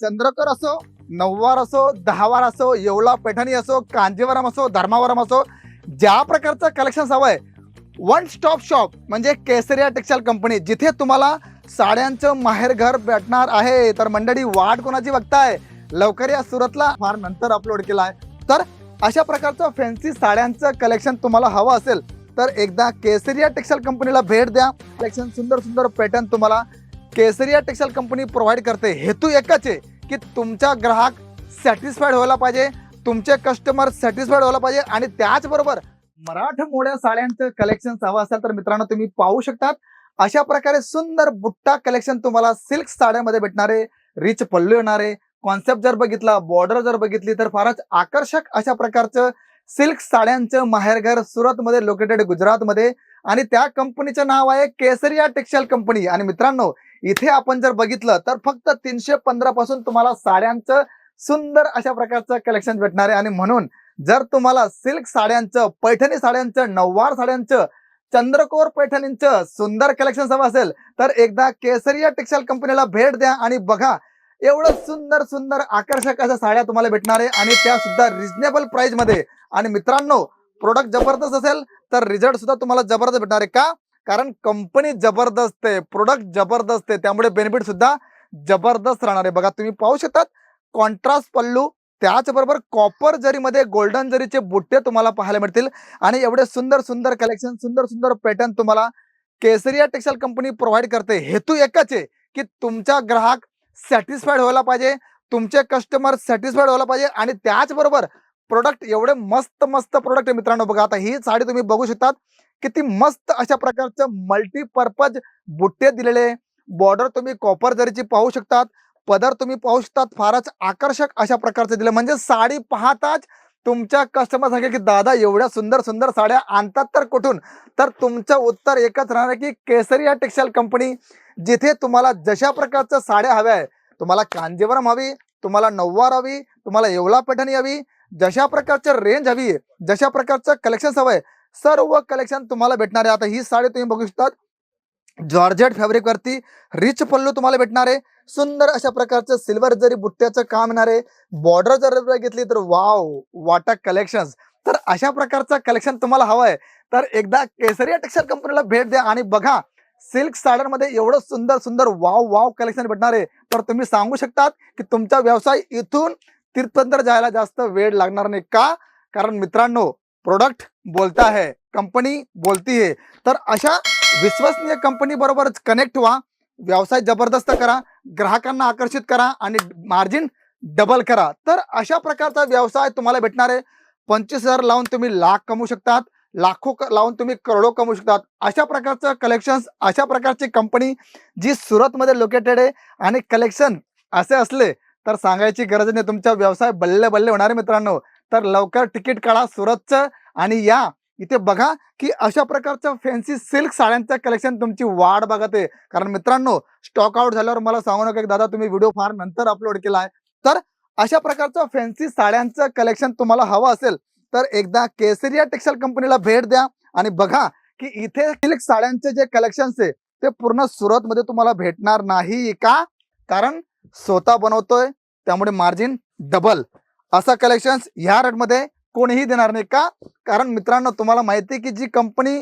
चंद्रकर असो नऊवार असो दहावार असो येवला पैठणी असो कांजीवरम असो धर्मावरम असो ज्या प्रकारचं कलेक्शन हवंय वन स्टॉप शॉप म्हणजे केसरिया टेक्सटाईल कंपनी जिथे तुम्हाला साड्यांचं माहेरघर भेटणार आहे. तर मंडळी वाट कोणाची बघताय? लवकर या सुरतला. फार नंतर अपलोड केला आहे तर अशा प्रकारचं फॅन्सी साड्यांचं कलेक्शन तुम्हाला हवं असेल तर एकदा केसरिया टेक्सटाईल कंपनीला भेट द्या. कलेक्शन सुंदर सुंदर पॅटर्न तुम्हाला केसरिया टेक्सटाईल कंपनी प्रोव्हाइड करते. हेतू एकच आहे की तुमचा ग्राहक सॅटिस्फाईड व्हायला पाहिजे तुमचे कस्टमर सॅटिस्फाईड व्हायला पाहिजे आणि त्याचबरोबर मराठमोड्या साड्यांचं कलेक्शन हवं असेल तर मित्रांनो तुम्ही पाहू शकतात. अशा प्रकारे सुंदर बुट्टा कलेक्शन तुम्हाला सिल्क साड्यामध्ये भेटणारे रिच पल्लू येणारे कॉन्सेप्ट जर बघितला बॉर्डर जर बघितली तर फारच आकर्षक अशा प्रकारचं सिल्क साड्यांचं माहेरघर सुरतमध्ये लोकेटेड गुजरातमध्ये. आणि त्या कंपनीचं नाव आहे केसरिया टेक्सटाईल कंपनी आणि मित्रांनो इथे आपण जर बघितलं तर फक्त तीनशे पंधरा पासून तुम्हाला साड्यांचं सुंदर अशा प्रकारचं कलेक्शन भेटणार आहे. आणि म्हणून जर तुम्हाला सिल्क साड्यांचं पैठणी साड्यांचं नऊवार साड्यांचं चंद्रकोर पैठणींचं सुंदर कलेक्शन हवं असेल तर एकदा केसरिया टेक्सटाईल कंपनीला भेट द्या आणि बघा एवढं सुंदर सुंदर आकर्षक अशा साड्या तुम्हाला भेटणार आहे. आणि त्या सुद्धा रिजनेबल प्राइसमध्ये. आणि मित्रांनो प्रोडक्ट जबरदस्त असेल तर रिझल्ट सुद्धा तुम्हाला जबरदस्त भेटणार आहे. का? कारण कंपनी जबरदस्त आहे. प्रोडक्ट जबरदस्त आहे. त्यामुळे बेनिफिट सुद्धा जबरदस्त राहणार आहे. बघा तुम्ही पाहू शकतात कॉन्ट्रास्ट पल्लू त्याचबरोबर कॉपर जरीमध्ये गोल्डन जरीचे बुट्टे तुम्हाला पाहायला मिळतील. आणि एवढे सुंदर सुंदर कलेक्शन सुंदर सुंदर पॅटर्न तुम्हाला केसरिया टेक्सटाईल कंपनी प्रोव्हाइड करते. हेतू एकच आहे की तुमचा ग्राहक सॅटिस्फाईड व्हायला पाहिजे. तुमचे कस्टमर सॅटिस्फाईड व्हायला पाहिजे. आणि त्याचबरोबर प्रोडक्ट एवढे मस्त मस्त प्रोडक्ट आहे मित्रांनो. बघा आता ही साडी तुम्ही बघू शकतात. किती मस्त अशा प्रकारचं मल्टीपर्पज बुट्टे दिलेले बॉर्डर तुम्ही कॉपर जरीची पाहू शकतात. पदर तुम्ही पाहू शकतात. फारच आकर्षक अशा प्रकारचे दिले. म्हणजे साडी पाहताच तुमच्या कस्टमर सांगेल की दादा एवढ्या सुंदर सुंदर साड्या आणतात तर कुठून? तर तुमचं उत्तर एकच राहणार आहे की केसरिया टेक्सटाईल कंपनी जिथे तुम्हाला जशा प्रकारच्या साड्या हव्या आहे तुम्हाला कांजीवरम हवी तुम्हाला नऊवार हवी तुम्हाला येवला पैठणी हवी जशा प्रकारचं रेंज हवी आहे जशा प्रकारचं कलेक्शन हवं आहे सर्व कलेक्शन तुम्हाला भेटणार आहे. आता ही साडी तुम्ही बघू शकतात जॉर्जेट फॅब्रिक वरती रिच पल्लू तुम्हाला भेटणार आहे. सुंदर अशा प्रकारचं सिल्वर जरी बुट्ट्याचं काम येणार आहे बॉर्डर जर घेतली तर वाव वाटा कलेक्शन तर अशा प्रकारचं कलेक्शन तुम्हाला हवं आहे तर एकदा केसरिया टेक्सटाईल कंपनीला भेट द्या आणि बघा सिल्क साड्यांमध्ये एवढं सुंदर सुंदर वाव वाव कलेक्शन भेटणार आहे. तर तुम्ही सांगू शकतात की तुमचा व्यवसाय इथून तिथपर्यंत जायला जास्त वेळ लागणार नाही का? कारण मित्रांनो प्रोडक्ट बोलता है कंपनी बोलती है तर अशा विश्वसनीय कंपनी बरोबर कनेक्ट व्हा. व्यवसाय जबरदस्त करा. ग्राहकांना आकर्षित करा आणि मार्जिन डबल करा. तर अशा प्रकारचा व्यवसाय तुम्हाला भेटणार आहे. पंचवीस हजार लावून तुम्ही लाख कमवू शकतात. लाखो क- लावून तुम्ही करोडो कमवू शकतात. अशा प्रकारचं कलेक्शन अशा प्रकारची कंपनी जी सुरतमध्ये लोकेटेड आहे आणि कलेक्शन असे असले तर सांगायची गरज नाही. तुमचा व्यवसाय बल्ले बल्ले होणार आहे मित्रांनो. तर लवकर तिकीट काढा सुरतचं आणि या इथे बघा की अशा प्रकारच्या फॅन्सी सिल्क साड्यांचं कलेक्शन तुमची वाढ बघत. आहे कारण मित्रांनो स्टॉक आउट झाल्यावर मला सांगू नका की दादा तुम्ही व्हिडिओ फार नंतर अपलोड केला आहे. तर अशा प्रकारचं फॅन्सी साड्यांचं कलेक्शन तुम्हाला हवं असेल तर एकदा केसरिया टेक्सटाईल कंपनीला भेट द्या. आणि बघा की इथे सिल्क साड्यांचे जे कलेक्शन्स आहे ते पूर्ण सुरतमध्ये तुम्हाला भेटणार नाही का? कारण स्वतः बनवतोय त्यामुळे मार्जिन डबल असं कलेक्शन्स ह्या रेटमध्ये कोणीही देणार नाही. का? कारण मित्रांनो तुम्हाला माहिती आहे की जी कंपनी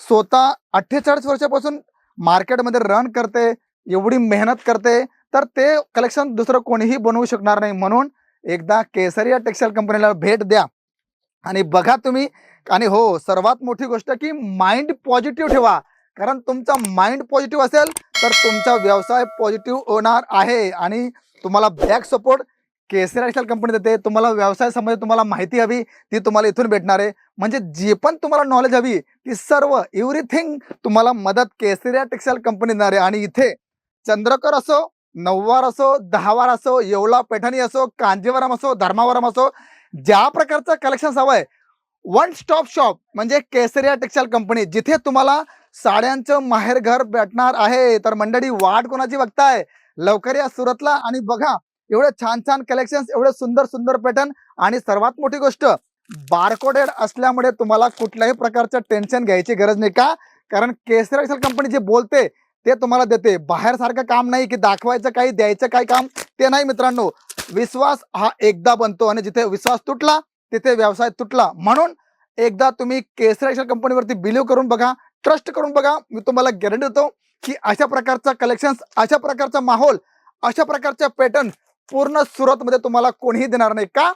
स्वतः अठ्ठेचाळीस वर्षापासून मार्केटमध्ये रन करते एवढी मेहनत करते तर ते कलेक्शन दुसरं कोणीही बनवू शकणार नाही. म्हणून एकदा केसरिया टेक्सटाईल कंपनीला भेट द्या. आणि बघा तुम्ही आणि हो सर्वात मोठी गोष्ट की माइंड पॉझिटिव्ह ठेवा. कारण तुमचा माइंड पॉझिटिव्ह असेल तर तुमचा व्यवसाय पॉझिटिव्ह होणार आहे. आणि तुम्हाला back support Kesari textile company देते. तुम्हाला व्यवसायसंबंधी तुम्हाला माहिती हवी ती तुम्हाला इथून भेटणार आहे. म्हणजे जी पण तुम्हाला नॉलेज हवी ती सर्व एव्हरीथिंग तुम्हाला मदत केसरिया टेक्सटाईल कंपनी देणार आहे. आणि इथे चंद्रकर असो नऊवार असो दहावार असो येवला पैठणी असो कांजीवरम असो धर्मावरम असो ज्या प्रकारचं कलेक्शन हवं आहे वन स्टॉप शॉप म्हणजे केसरिया टेक्सटाईल कंपनी जिथे तुम्हाला साड्यांचं माहेरघर भेटणार आहे. तर मंडळी वाट कोणाची बघताय? लवकर या सुरतला. आणि बघा एवढे छान छान कलेक्शन एवढे सुंदर सुंदर पॅटर्न आणि सर्वात मोठी गोष्ट बारकोडेड असल्यामुळे तुम्हाला कुठल्याही प्रकारचं टेन्शन घ्यायची गरज नाही. का? कारण केसर केसरी कंपनी जे बोलते ते तुम्हाला देते. बाहेर सारखं काम नाही की दाखवायचं काही द्यायचं काही काम ते नाही मित्रांनो. विश्वास हा एकदा बनतो आणि जिथे विश्वास तुटला तिथे व्यवसाय तुटला. म्हणून एकदा तुम्ही केसर केसरी कंपनीवरती बिलीव्ह करून बघा ट्रस्ट करून बघा. मी तुम्हाला गॅरंटी देतो की अशा प्रकारचा कलेक्शन अशा प्रकारचा माहोल अशा प्रकारच्या पॅटर्न पूर्ण सुरतमध्ये तुम्हाला कोणीही देणार नाही. का?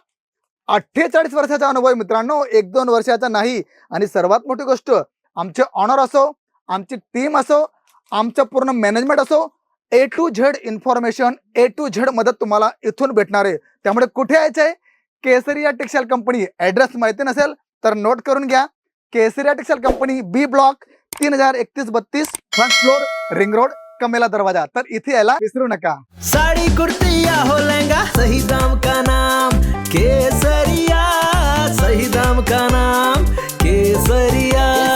अठ्ठेचाळीस वर्षाचा अनुभव मित्रांनो. एक दोन वर्षाचा नाही. आणि सर्वात मोठी गोष्ट आमचे ऑनर असो आमची टीम असो आमचं पूर्ण मॅनेजमेंट असो A to Z information A to Z मदत तुम्हाला इथून भेटणार आहे. त्यामुळे कुठे यायचं आहे? केसरिया टेक्सटाईल कंपनी ऍड्रेस माहिती नसेल तर नोट करून घ्या. Kesariya textile company B block तीन हजार एकतीस बत्तीस first floor ring road Kamela दरवाजा तर इथे यायला विसरू नका. साड़ी कुर्ती या हो लहंगा सही दाम का नाम? केसरिया सही दाम का नाम? केसरिया.